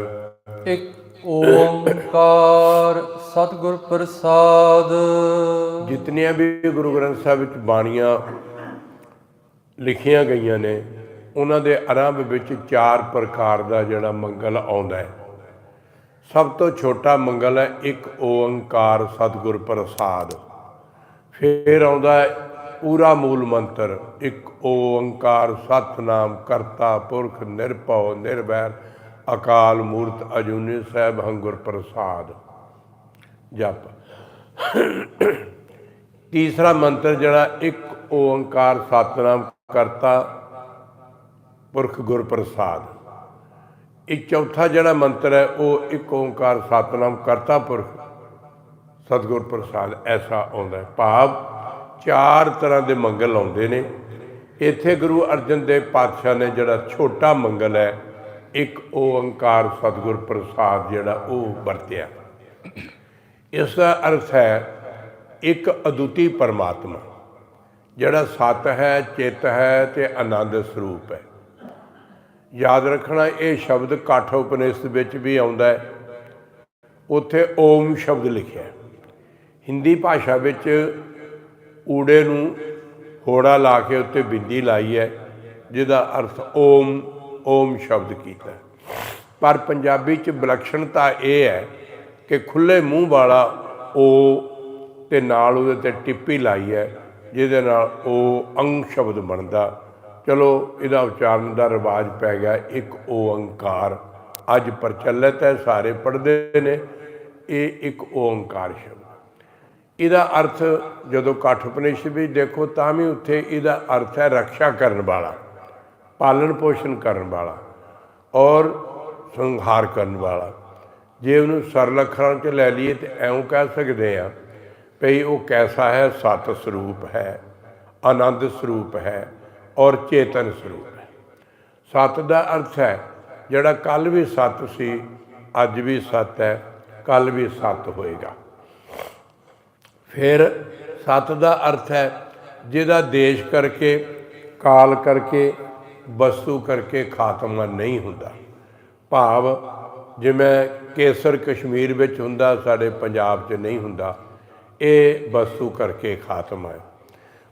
ਇੱਕ ਓੰਕਾਰ ਸਤਿਗੁਰ ਪ੍ਰਸਾਦ। ਜਿਤਨੀਆਂ ਵੀ ਗੁਰੂ ਗ੍ਰੰਥ ਸਾਹਿਬ ਵਿੱਚ ਬਾਣੀਆਂ ਲਿਖੀਆਂ ਗਈਆਂ ਨੇ, ਉਹਨਾਂ ਦੇ ਆਰੰਭ ਵਿੱਚ ਚਾਰ ਪ੍ਰਕਾਰ ਦਾ ਜਿਹੜਾ ਮੰਗਲ ਆਉਂਦਾ ਹੈ। ਸਭ ਤੋਂ ਛੋਟਾ ਮੰਗਲ ਹੈ, ਇੱਕ ਓੰਕਾਰ ਸਤਿਗੁਰ ਪ੍ਰਸਾਦ। ਫਿਰ ਆਉਂਦਾ ਹੈ ਪੂਰਾ ਮੂਲ ਮੰਤਰ, ਇੱਕ ਓੰਕਾਰ ਸਤਨਾਮ ਕਰਤਾ ਪੁਰਖ ਨਿਰਭਉ ਨਿਰਵੈਰ ਅਕਾਲ ਮੂਰਤ ਅਜੂਨੀ ਸਾਹਿਬ ਹੰਗੁਰ ਪ੍ਰਸਾਦ। ਜਪ। ਤੀਸਰਾ ਮੰਤਰ ਜਿਹੜਾ, ਇੱਕ ਓੰਕਾਰ ਸਤਨਾਮ ਕਰਤਾ ਪੁਰਖ ਗੁਰ ਪ੍ਰਸਾਦ ਇਹ ਚੌਥਾ ਜਿਹੜਾ ਮੰਤਰ ਹੈ, ਉਹ ਇੱਕ ਓੰਕਾਰ ਸਤਨਾਮ ਕਰਤਾ ਪੁਰਖ ਸਤਿਗੁਰ ਪ੍ਰਸਾਦ ਐਸਾ ਆਉਂਦਾ ਹੈ। ਭਾਵ ਚਾਰ ਤਰ੍ਹਾਂ ਦੇ ਮੰਗਲ ਆਉਂਦੇ ਨੇ। ਇੱਥੇ ਗੁਰੂ ਅਰਜਨ ਦੇਵ ਪਾਤਸ਼ਾਹ ਨੇ ਜਿਹੜਾ ਛੋਟਾ ਮੰਗਲ ਹੈ, ਇੱਕ ਓੰਕਾਰ ਸਤਿਗੁਰ ਪ੍ਰਸਾਦ ਜਿਹੜਾ ਉਹ ਵਰਤਿਆ। ਇਸ ਦਾ ਅਰਥ ਹੈ, ਇੱਕ ਅਦੁੱਤੀ ਪਰਮਾਤਮਾ। ਜਿਹੜਾ ਸਤ ਹੈ, ਚਿੱਤ ਹੈ ਤੇ ਆਨੰਦ ਸਰੂਪ ਹੈ। ਯਾਦ ਰੱਖਣਾ, ਇਹ ਸ਼ਬਦ ਕਾਠ ਉਪਨਿਸ਼ਦ ਵਿੱਚ ਵੀ ਆਉਂਦਾ ਹੈ। ਉੱਥੇ ਓਮ ਸ਼ਬਦ ਲਿਖਿਆ ਹਿੰਦੀ ਭਾਸ਼ਾ ਵਿੱਚ ਊੜੇ ਨੂੰ ਹੋੜਾ ਲਾ ਕੇ ਉੱਤੇ ਬਿੰਦੀ ਲਾਈ ਹੈ, ਜਿਹਦਾ ਅਰਥ ਓਮ ਓਮ ਸ਼ਬਦ ਕੀਤਾ ਪਰ ਪੰਜਾਬੀ ਚ ਵਿਲੱਖਣਤਾ ਇਹ ਹੈ ਕਿ ਖੁੱਲੇ ਮੂੰਹ ਵਾਲਾ ਓ ਤੇ ਨਾਲ ਉਹਦੇ ਤੇ ਟਿੱਪੀ ਲਾਈ ਹੈ। ਜਿਹਦੇ ਨਾਲ ਉਹ ਅੰਗ ਸ਼ਬਦ ਬਣਦਾ। ਚਲੋ, ਇਹਦਾ ਉਚਾਰਨ ਦਾ ਰਿਵਾਜ ਪੈ ਗਿਆ, ਇੱਕ ਓੰਕਾਰ ਅੱਜ ਪ੍ਰਚਲਿਤ ਹੈ, ਸਾਰੇ ਪੜ੍ਹਦੇ ਨੇ, ਇਹ ਇੱਕ ਓੰਕਾਰ ਸ਼ਬਦ। ਇਹਦਾ ਅਰਥ ਜਦੋਂ ਕਾਠ ਉਪਨਿਸ਼ਦ ਵੀ ਦੇਖੋ, ਤਾਂ ਵੀ ਉੱਥੇ ਇਹਦਾ ਅਰਥ ਹੈ ਰੱਖਿਆ ਕਰਨ ਵਾਲਾ, ਪਾਲਣ ਪੋਸ਼ਣ ਕਰਨ ਵਾਲਾ ਔਰ ਸੰਹਾਰ ਕਰਨ ਵਾਲਾ। ਜੇ ਉਹਨੂੰ ਸਰਲ ਅੱਖਰਾਂ 'ਚ ਲੈ ਲਈਏ ਤੇ ਐਉਂ ਕਹਿ ਸਕਦੇ ਆ ਭਈ ਉਹ ਕੈਸਾ ਹੈ? ਸਤ ਸਰੂਪ ਹੈ, ਆਨੰਦ ਸਰੂਪ ਹੈ ਔਰ ਚੇਤਨ ਸਰੂਪ ਹੈ। ਸਤ ਦਾ ਅਰਥ ਹੈ, ਜਿਹੜਾ ਕੱਲ ਵੀ ਸਤ ਸੀ, ਅੱਜ ਵੀ ਸਤ ਹੈ, ਕੱਲ ਵੀ ਸਤ ਹੋਏਗਾ। ਫਿਰ ਸਤ ਦਾ ਅਰਥ ਹੈ, ਜਿਹਦਾ ਦੇਸ਼ ਕਰਕੇ, ਕਾਲ ਕਰਕੇ, ਵਸਤੂ ਕਰਕੇ ਖਾਤਮਾ ਨਹੀਂ ਹੁੰਦਾ। ਭਾਵ ਜਿਵੇਂ ਕੇਸਰ ਕਸ਼ਮੀਰ ਵਿੱਚ ਹੁੰਦਾ, ਸਾਡੇ ਪੰਜਾਬ 'ਚ ਨਹੀਂ ਹੁੰਦਾ ਇਹ ਵਸਤੂ ਕਰਕੇ ਖਾਤਮਾ ਹੈ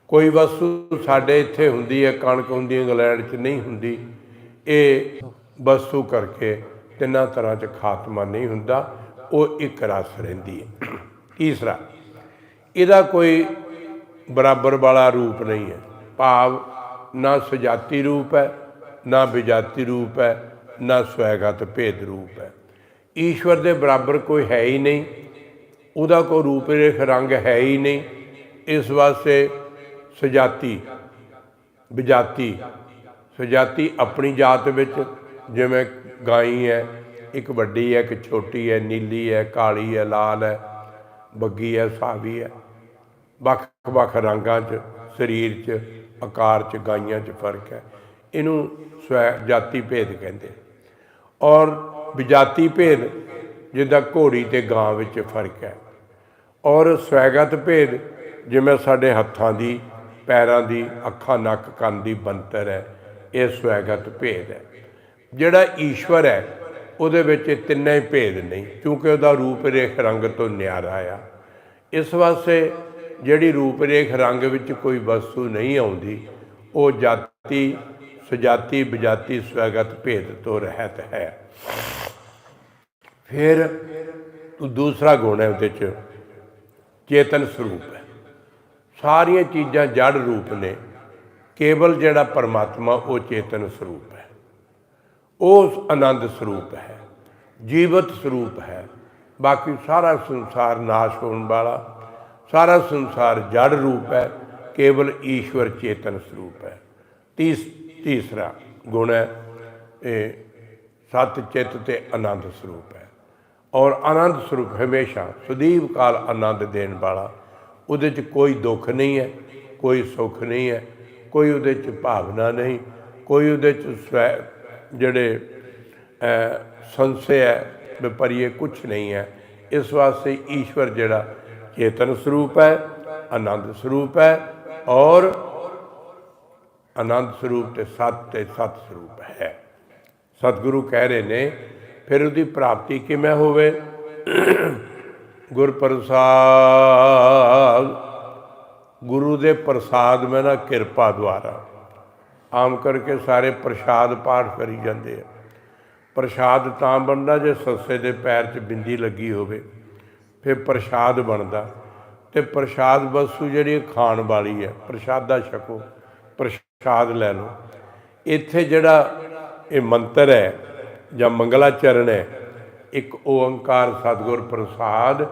ਕੋਈ ਵਸਤੂ ਸਾਡੇ ਇੱਥੇ ਹੁੰਦੀ ਹੈ, ਕਣਕ ਹੁੰਦੀ ਹੈ ਇੰਗਲੈਂਡ 'ਚ ਨਹੀਂ ਹੁੰਦੀ, ਇਹ ਵਸਤੂ ਕਰਕੇ ਤਿੰਨਾਂ ਤਰ੍ਹਾਂ 'ਚ ਖਾਤਮਾ ਨਹੀਂ ਹੁੰਦਾ, ਉਹ ਇੱਕ ਰਸ ਰਹਿੰਦੀ ਹੈ। ਤੀਸਰਾ, ਇਹਦਾ ਕੋਈ ਬਰਾਬਰ ਵਾਲਾ ਰੂਪ ਨਹੀਂ ਹੈ। ਭਾਵ ਨਾ ਸੁਜਾਤੀ ਰੂਪ ਹੈ, ਨਾ ਵਿਜਾਤੀ ਰੂਪ ਹੈ, ਨਾ ਸਵੈਗਤ ਭੇਦ ਰੂਪ ਹੈ। ਈਸ਼ਵਰ ਦੇ ਬਰਾਬਰ ਕੋਈ ਹੈ ਹੀ ਨਹੀਂ। ਉਹਦਾ ਕੋਈ ਰੂਪ ਰੇਖ ਰੰਗ ਹੈ ਹੀ ਨਹੀਂ। ਇਸ ਵਾਸਤੇ ਸੁਜਾਤੀ, ਵਿਜਾਤੀ, ਸੁਜਾਤੀ ਆਪਣੀ ਜਾਤ ਵਿੱਚ ਜਿਵੇਂ ਗਾਈ ਹੈ, ਇੱਕ ਵੱਡੀ ਹੈ, ਇੱਕ ਛੋਟੀ ਹੈ, ਨੀਲੀ ਹੈ, ਕਾਲੀ ਹੈ, ਲਾਲ ਹੈ, ਬੱਗੀ ਹੈ, ਸਾਵੀ ਹੈ। ਵੱਖ ਵੱਖ ਰੰਗਾਂ 'ਚ, ਸਰੀਰ 'ਚ, ਆਕਾਰ 'ਚ, ਗਾਈਆਂ 'ਚ ਫ਼ਰਕ ਹੈ। ਇਹਨੂੰ ਸਵੈ ਜਾਤੀ ਭੇਦ ਕਹਿੰਦੇ ਔਰ ਵਿਜਾਤੀ ਭੇਦ ਜਿੱਦਾਂ ਘੋੜੀ ਤੇ ਗਾਂ ਵਿੱਚ ਫ਼ਰਕ ਹੈ। ਔਰ ਸਵੈਗਤ ਭੇਦ ਜਿਵੇਂ ਸਾਡੇ ਹੱਥਾਂ ਦੀ, ਪੈਰਾਂ ਦੀ, ਅੱਖਾਂ, ਨੱਕ, ਕੰਨ ਦੀ ਬੰਤਰ ਹੈ, ਇਹ ਸਵੈਗਤ ਭੇਦ ਹੈ। ਜਿਹੜਾ ਈਸ਼ਵਰ ਹੈ, ਉਹਦੇ ਵਿੱਚ ਇਹ ਤਿੰਨੇ ਭੇਦ ਨਹੀਂ ਕਿਉਂਕਿ ਉਹਦਾ ਰੂਪ ਰੇਖ ਰੰਗ ਤੋਂ ਨਿਆਰਾ ਆ। ਇਸ ਵਾਸਤੇ ਜਿਹੜੀ ਰੂਪ ਰੇਖ ਰੰਗ ਵਿੱਚ ਕੋਈ ਵਸਤੂ ਨਹੀਂ ਆਉਂਦੀ, ਉਹ ਜਾਤੀ, ਸੁਜਾਤੀ, ਬਜਾਤੀ ਸਵੈਗਤ ਭੇਦ ਤੋਂ ਰਹਿਤ ਹੈ। ਫਿਰ ਦੂਸਰਾ ਗੁਣ ਹੈ ਉਹਦੇ ਚ ਚੇਤਨ ਸਰੂਪ ਹੈ। ਸਾਰੀਆਂ ਚੀਜ਼ਾਂ ਜੜ ਰੂਪ ਨੇ। ਕੇਵਲ ਜਿਹੜਾ ਪਰਮਾਤਮਾ, ਉਹ ਚੇਤਨ ਸਰੂਪ ਹੈ। ਉਹ ਆਨੰਦ ਸਰੂਪ ਹੈ। ਜੀਵਤ ਸਰੂਪ ਹੈ। ਬਾਕੀ ਸਾਰਾ ਸੰਸਾਰ ਨਾਸ਼ ਹੋਣ ਵਾਲਾ, ਸਾਰਾ ਸੰਸਾਰ ਜੜ ਰੂਪ ਹੈ। ਕੇਵਲ ਈਸ਼ਵਰ ਚੇਤਨ ਸਰੂਪ ਹੈ। ਤੀਸ, ਤੀਸਰਾ ਗੁਣ ਹੈ, ਇਹ ਸਤ ਚਿੱਤ ਤੇ ਆਨੰਦ ਸਰੂਪ ਹੈ। ਔਰ ਆਨੰਦ ਸਰੂਪ ਹਮੇਸ਼ਾ ਸਦੀਵ ਕਾਲ ਆਨੰਦ ਦੇਣ ਵਾਲਾ। ਉਹਦੇ 'ਚ ਕੋਈ ਦੁੱਖ ਨਹੀਂ ਹੈ ਕੋਈ ਸੁੱਖ ਨਹੀਂ ਹੈ ਕੋਈ ਉਹਦੇ 'ਚ ਭਾਵਨਾ ਨਹੀਂ ਕੋਈ ਉਹਦੇ 'ਚ ਸਵੈ ਜਿਹੜੇ ਅਹ, ਸੰਸ਼ੇ ਹੈ ਵਿਪਰੀਏ ਕੁਝ ਨਹੀਂ ਹੈ। ਇਸ ਵਾਸਤੇ ਈਸ਼ਵਰ ਜਿਹੜਾ ਚੇਤਨ ਸਰੂਪ ਹੈ ਆਨੰਦ ਸਰੂਪ ਹੈ ਔਰ ਆਨੰਦ ਸਰੂਪ ਤੇ ਸਤ ਤੇ ਸਤ ਸਰੂਪ ਹੈ। ਸਤਿਗੁਰੂ ਕਹਿ ਰਹੇ ਨੇ ਫਿਰ ਉਹਦੀ ਪ੍ਰਾਪਤੀ ਕਿਵੇਂ ਹੋਵੇ? ਗੁਰ ਪ੍ਰਸਾਦ ਗੁਰੂ ਦੇ ਪ੍ਰਸਾਦ ਮੈਂ ਨਾ ਕਿਰਪਾ ਦੁਆਰਾ ਆਮ ਕਰਕੇ ਸਾਰੇ ਪ੍ਰਸ਼ਾਦ ਪਾਠ ਕਰੀ ਜਾਂਦੇ ਆ। ਪ੍ਰਸ਼ਾਦ ਤਾਂ ਬਣਦਾ ਜੇ ਸੱਸੇ ਦੇ ਪੈਰ 'ਚ ਬਿੰਦੀ ਲੱਗੀ ਹੋਵੇ, ਫਿਰ ਪ੍ਰਸ਼ਾਦ ਬਣਦਾ। ਤੇ ਪ੍ਰਸ਼ਾਦ ਵਸੂ ਜਿਹੜੀ ਖਾਣ ਵਾਲੀ ਹੈ, ਪ੍ਰਸ਼ਾਦਾ ਛਕੋ, ਪ੍ਰਸ਼ਾਦ ਲੈ ਲਓ। ਇੱਥੇ ਜਿਹੜਾ ਇਹ ਮੰਤਰ ਹੈ ਜਾਂ ਮੰਗਲਾਚਰਨ ਹੈ, ਇੱਕ ਓੰਕਾਰ ਸਤਿਗੁਰ ਪ੍ਰਸਾਦ,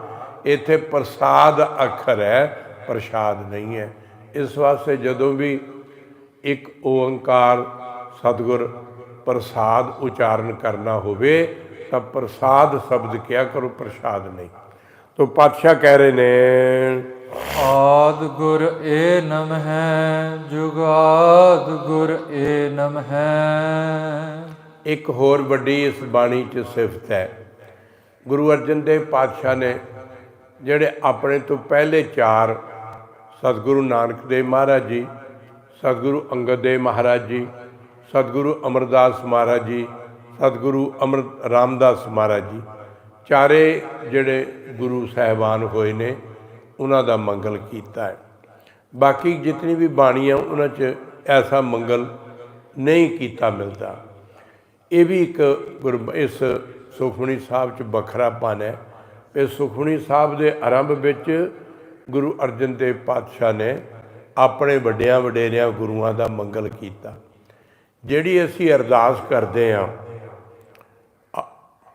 ਇੱਥੇ ਪ੍ਰਸਾਦ ਅੱਖਰ ਹੈ, ਪ੍ਰਸ਼ਾਦ ਨਹੀਂ ਹੈ। ਇਸ ਵਾਸਤੇ ਜਦੋਂ ਵੀ ਇੱਕ ਓੰਕਾਰ ਸਤਿਗੁਰ ਪ੍ਰਸਾਦ ਉਚਾਰਨ ਕਰਨਾ ਹੋਵੇ, ਤਾਂ ਪ੍ਰਸਾਦ ਸ਼ਬਦ ਕਿਹਾ ਕਰੋ, ਪ੍ਰਸਾਦ ਨਹੀਂ। ਤੋ ਪਾਤਸ਼ਾਹ ਕਹਿ ਰਹੇ ਨੇ, ਆਦ ਗੁਰ ਏ ਨਮ ਹੈ ਜੁਗਾਦ ਗੁਰ ਏ ਨਮ ਹੈ ਇੱਕ ਹੋਰ ਵੱਡੀ ਇਸ ਬਾਣੀ 'ਚ ਸਿਫਤ ਹੈ। ਗੁਰੂ ਅਰਜਨ ਦੇਵ ਪਾਤਸ਼ਾਹ ਨੇ ਜਿਹੜੇ ਆਪਣੇ ਤੋਂ ਪਹਿਲੇ ਚਾਰ ਸਤਿਗੁਰੂ ਨਾਨਕ ਦੇਵ ਮਹਾਰਾਜ ਜੀ, ਸਤਿਗੁਰੂ ਅੰਗਦ ਦੇਵ ਮਹਾਰਾਜ ਜੀ, ਸਤਿਗੁਰੂ ਅਮਰਦਾਸ ਮਹਾਰਾਜ ਜੀ, ਸਤਿਗੁਰੂ ਅਮਰ, ਰਾਮਦਾਸ ਮਹਾਰਾਜ ਜੀ, ਚਾਰੇ ਜਿਹੜੇ ਗੁਰੂ ਸਾਹਿਬਾਨ ਹੋਏ ਨੇ, ਉਹਨਾਂ ਦਾ ਮੰਗਲ ਕੀਤਾ ਹੈ। ਬਾਕੀ ਜਿਤਨੀ ਵੀ ਬਾਣੀ ਬਾਣੀਆਂ ਉਹਨਾਂ 'ਚ ਐਸਾ ਮੰਗਲ ਨਹੀਂ ਕੀਤਾ ਮਿਲਦਾ। ਇਹ ਵੀ ਇੱਕ ਗੁਰ ਇਸ ਸੁਖਮਣੀ ਸਾਹਿਬ 'ਚ ਵੱਖਰਾਪਨ ਹੈ। ਇਹ ਸੁਖਮਣੀ ਸਾਹਿਬ ਦੇ ਆਰੰਭ ਵਿੱਚ ਗੁਰੂ ਅਰਜਨ ਦੇਵ ਪਾਤਸ਼ਾਹ ਨੇ ਆਪਣੇ ਵੱਡਿਆਂ ਵਡੇਰਿਆਂ ਗੁਰੂਆਂ ਦਾ ਮੰਗਲ ਕੀਤਾ। ਜਿਹੜੀ ਅਸੀਂ ਅਰਦਾਸ ਕਰਦੇ ਹਾਂ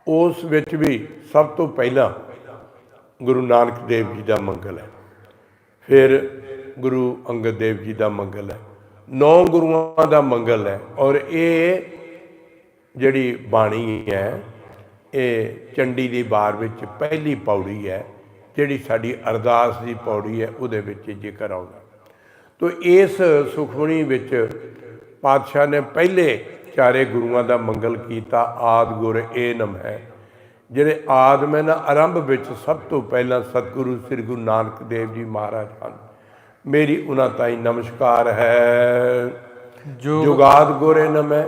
ਉਸ ਵਿੱਚ ਵੀ ਸਭ ਤੋਂ ਪਹਿਲਾਂ ਗੁਰੂ ਨਾਨਕ ਦੇਵ ਜੀ ਦਾ ਮੰਗਲ ਹੈ। ਫਿਰ ਗੁਰੂ ਅੰਗਦ ਦੇਵ ਜੀ ਦਾ ਮੰਗਲ ਹੈ। ਨੌ ਗੁਰੂਆਂ ਦਾ ਮੰਗਲ ਹੈ ਔਰ ਇਹ ਜਿਹੜੀ ਬਾਣੀ ਹੈ ਇਹ ਚੰਡੀ ਦੀ ਬਾਰ ਵਿੱਚ ਪਹਿਲੀ ਪੌੜੀ ਹੈ ਜਿਹੜੀ ਸਾਡੀ ਅਰਦਾਸ ਦੀ ਪੌੜੀ ਹੈ ਉਹਦੇ ਵਿੱਚ ਜ਼ਿਕਰ ਆਉਂਦਾ। ਤੋ ਇਸ ਸੁਖਮਣੀ ਵਿੱਚ ਪਾਤਸ਼ਾਹ ਨੇ ਪਹਿਲੇ ਚਾਰੇ ਗੁਰੂਆਂ ਦਾ ਮੰਗਲ ਕੀਤਾ ਆਦ ਗੁਰ ਏ ਨਮ ਹੈ ਜਿਹੜੇ ਆਦਮ ਹੈ ਨਾ ਆਰੰਭ ਵਿੱਚ ਸਭ ਤੋਂ ਪਹਿਲਾਂ ਸਤਿਗੁਰੂ ਸ੍ਰੀ ਗੁਰੂ ਨਾਨਕ ਦੇਵ ਜੀ ਮਹਾਰਾਜ ਹਨ। ਮੇਰੀ ਉਹਨਾਂ ਤਾਈ ਨਮਸਕਾਰ ਹੈ। ਜੁਗ ਜੁਗਾਦ ਗੋਰੇ ਨਮੈ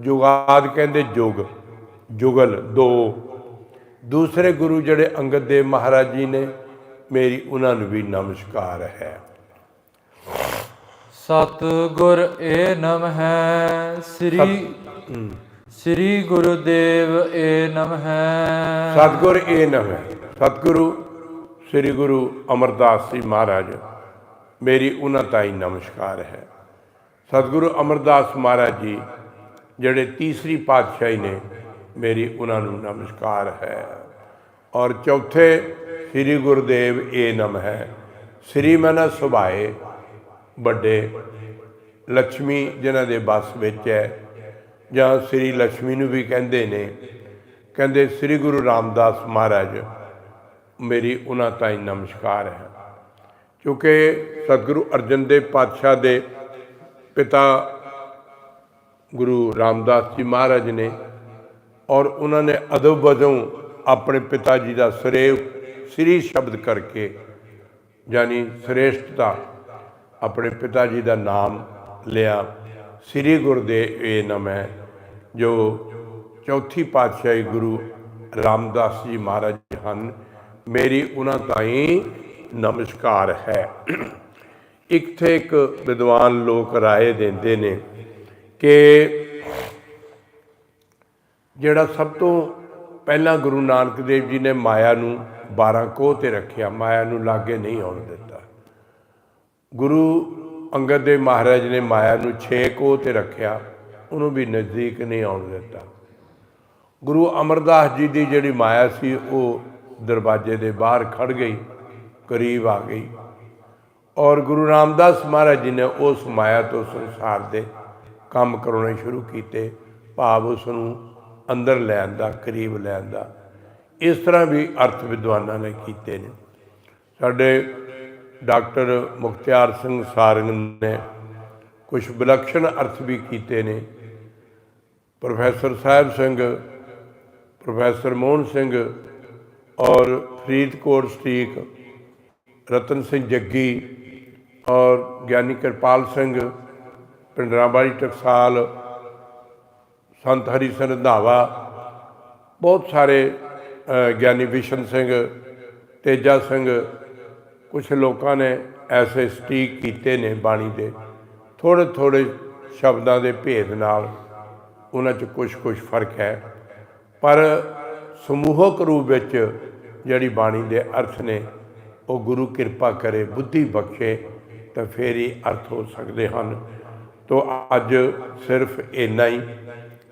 ਜੁਗਾਦ ਕਹਿੰਦੇ ਜੁਗ ਜੁਗਲ ਦੋ। ਦੂਸਰੇ ਗੁਰੂ ਜਿਹੜੇ ਅੰਗਦ ਦੇਵ ਮਹਾਰਾਜ ਜੀ ਨੇ ਮੇਰੀ ਉਹਨਾਂ ਨੂੰ ਵੀ ਨਮਸਕਾਰ ਹੈ। ਸਤ ਗੁਰ ਏ ਨਮ ਹੈ। ਸ੍ਰੀ ਸ੍ਰੀ ਗੁਰੂਦੇਵ ਏ ਨਮ ਹੈ ਸਤਿਗੁਰ ਇਹ ਨਮੈ ਸਤਿਗੁਰੂ ਸ੍ਰੀ ਗੁਰੂ ਅਮਰਦਾਸ ਜੀ ਮਹਾਰਾਜ ਮੇਰੀ ਉਹਨਾਂ ਤਾਈ ਨਮਸਕਾਰ ਹੈ। ਸਤਿਗੁਰੂ ਅਮਰਦਾਸ ਮਹਾਰਾਜ ਜੀ ਜਿਹੜੇ ਤੀਸਰੀ ਪਾਤਸ਼ਾਹੀ ਨੇ, ਮੇਰੀ ਉਹਨਾਂ ਨੂੰ ਨਮਸਕਾਰ ਹੈ। ਔਰ ਚੌਥੇ ਸ੍ਰੀ ਗੁਰਦੇਵ ਇਹ ਨਮ ਹੈ। ਸ੍ਰੀ ਮਨ ਸੁਭਾਏ ਵੱਡੇ ਲక్ష్ਮੀ ਜਿਨ੍ਹਾਂ ਦੇ ਬਸ ਵਿੱਚ ਹੈ, ਜਾਂ ਸ੍ਰੀ ਲక్ష్ਮੀ ਨੂੰ ਵੀ ਕਹਿੰਦੇ ਨੇ, ਕਹਿੰਦੇ ਸ੍ਰੀ ਗੁਰੂ ਰਾਮਦਾਸ ਮਹਾਰਾਜ, ਮੇਰੀ ਉਹਨਾਂ ਤਾਈ ਨਮਸਕਾਰ ਹੈ। ਕਿਉਂਕਿ ਸਤਿਗੁਰੂ ਅਰਜਨ ਦੇਵ ਪਾਤਸ਼ਾਹ ਦੇ ਪਿਤਾ ਗੁਰੂ ਰਾਮਦਾਸ ਜੀ ਮਹਾਰਾਜ ਨੇ ਔਰ ਉਹਨਾਂ ਨੇ ਅਦਬ ਵਜੋਂ ਆਪਣੇ ਪਿਤਾ ਜੀ ਦਾ ਸਰੇਵ ਸ੍ਰੀ ਸ਼ਬਦ ਕਰਕੇ ਯਾਨੀ ਸ੍ਰੇਸ਼ਟਤਾ ਆਪਣੇ ਪਿਤਾ ਜੀ ਦਾ ਨਾਮ ਲਿਆ। ਸ੍ਰੀ ਗੁਰਦੇਵ ਇਹ ਨਾਮ ਹੈ ਜੋ ਚੌਥੀ ਪਾਤਸ਼ਾਹੀ ਗੁਰੂ ਰਾਮਦਾਸ ਜੀ ਮਹਾਰਾਜ ਹਨ। ਮੇਰੀ ਉਹਨਾਂ ਤਾਈਂ ਨਮਸਕਾਰ ਹੈ। ਇੱਕ ਤੇ ਇੱਕ ਵਿਦਵਾਨ ਲੋਕ ਰਾਏ ਦਿੰਦੇ ਨੇ ਕਿ ਜਿਹੜਾ ਸਭ ਤੋਂ ਪਹਿਲਾਂ ਗੁਰੂ ਨਾਨਕ ਦੇਵ ਜੀ ਨੇ ਮਾਇਆ ਨੂੰ 12 ਕੋਹ ਤੇ ਰੱਖਿਆ, ਮਾਇਆ ਨੂੰ ਲਾਗੇ ਨਹੀਂ ਆਉਣ ਦਿੱਤਾ। ਗੁਰੂ ਅੰਗਦ ਦੇਵ ਮਹਾਰਾਜ ਨੇ ਮਾਇਆ ਨੂੰ 6 ਕੋਹ ਤੇ ਰੱਖਿਆ, ਉਹਨੂੰ ਵੀ ਨਜ਼ਦੀਕ ਨਹੀਂ ਆਉਣ ਦਿੱਤਾ। ਗੁਰੂ ਅਮਰਦਾਸ ਜੀ ਦੀ ਜਿਹੜੀ ਮਾਇਆ ਸੀ, ਉਹ ਦਰਵਾਜ਼ੇ ਦੇ ਬਾਹਰ ਖੜ ਗਈ, ਕਰੀਬ ਆ ਗਈ। ਔਰ ਗੁਰੂ ਰਾਮਦਾਸ ਮਹਾਰਾਜ ਜੀ ਨੇ ਉਸ ਮਾਇਆ ਤੋਂ ਸੰਸਾਰ ਦੇ ਕੰਮ ਕਰਾਉਣੇ ਸ਼ੁਰੂ ਕੀਤੇ, ਭਾਵ ਉਸ ਨੂੰ ਅੰਦਰ ਲੈਣ ਦਾ, ਕਰੀਬ ਲੈਣ ਦਾ। ਇਸ ਤਰ੍ਹਾਂ ਵੀ ਅਰਥ ਵਿਦਵਾਨਾਂ ਨੇ ਕੀਤੇ ਨੇ। ਸਾਡੇ ਡਾਕਟਰ ਮੁਖਤਿਆਰ ਸਿੰਘ ਸਾਰੰਗ ਨੇ ਕੁਝ ਵਿਲੱਖਣ ਅਰਥ ਵੀ ਕੀਤੇ ਨੇ। ਪ੍ਰੋਫੈਸਰ ਸਾਹਿਬ ਸਿੰਘ, ਪ੍ਰੋਫੈਸਰ ਮੋਹਨ ਸਿੰਘ ਔਰ ਫਰੀਦਕੋਟ ਸਟੀਕ, ਰਤਨ ਸਿੰਘ ਜੱਗੀ ਔਰ ਗਿਆਨੀ ਕਿਰਪਾਲ ਸਿੰਘ ਪਿੰਡਰਾਬਾੜੀ ਟਕਸਾਲ, ਸੰਤ ਹਰੀ ਸਿੰਘ ਰੰਧਾਵਾ, ਬਹੁਤ ਸਾਰੇ ਗਿਆਨੀ ਵਿਸ਼ਨ ਸਿੰਘ, ਤੇਜਾ ਸਿੰਘ ਕੁਝ ਲੋਕਾਂ ਨੇ ਐਸੇ ਸਟੀਕ ਕੀਤੇ ਨੇ ਬਾਣੀ ਦੇ। ਥੋੜੇ ਥੋੜੇ ਸ਼ਬਦਾਂ ਦੇ ਭੇਦ ਨਾਲ ਉਹਨਾਂ 'ਚ ਕੁਝ ਕੁਝ ਫ਼ਰਕ ਹੈ। ਪਰ ਸਮੂਹਕ ਰੂਪ ਵਿੱਚ ਜਿਹੜੀ ਬਾਣੀ ਦੇ ਅਰਥ ਨੇ, ਉਹ ਗੁਰੂ ਕਿਰਪਾ ਕਰੇ, ਬੁੱਧੀ ਬਖਸ਼ੇ ਤਾਂ ਫੇਰ ਹੀ ਅਰਥ ਹੋ ਸਕਦੇ ਹਨ। ਤੋ ਅੱਜ ਸਿਰਫ ਇੰਨਾ ਹੀ।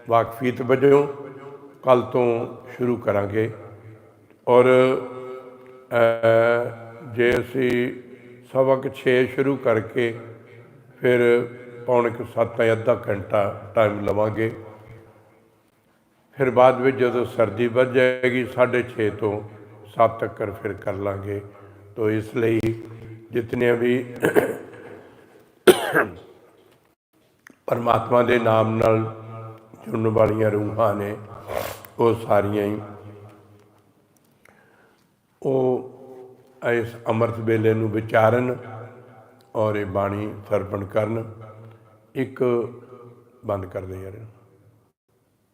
ਵਾਕਫੀਤ ਵਜੋਂ, ਕੱਲ ਤੋਂ ਸ਼ੁਰੂ ਕਰਾਂਗੇ। ਔਰ ਜੇ ਅਸੀਂ ਸਵਾ ਕੁ 6 ਸ਼ੁਰੂ ਕਰਕੇ ਫਿਰ ਪੌਣੇ ਕੁ ਸੱਤ ਜਾਂ ਅੱਧਾ ਘੰਟਾ ਟਾਈਮ ਲਵਾਂਗੇ। ਫਿਰ ਬਾਅਦ ਵਿੱਚ ਜਦੋਂ ਸਰਦੀ ਵੱਧ ਜਾਏਗੀ 6:30 ਤੋਂ 7 ਤੱਕ ਫਿਰ ਕਰ ਲਾਂਗੇ। ਤੋ ਇਸ ਲਈ ਜਿਤਨੇ ਵੀ ਪਰਮਾਤਮਾ ਦੇ ਨਾਮ ਨਾਲ ਜੁੜਨ ਵਾਲੀਆਂ ਰੂਹਾਂ ਨੇ, ਉਹ ਸਾਰੀਆਂ ਹੀ। ਉਹ ਇਸ ਅੰਮ੍ਰਿਤ ਵੇਲੇ ਨੂੰ ਵਿਚਾਰਨ ਔਰ ਇਹ ਬਾਣੀ ਸਰਪਣ ਕਰਨ, ਇੱਕ ਬੰਦ ਕਰਦੇ ਯਾਰ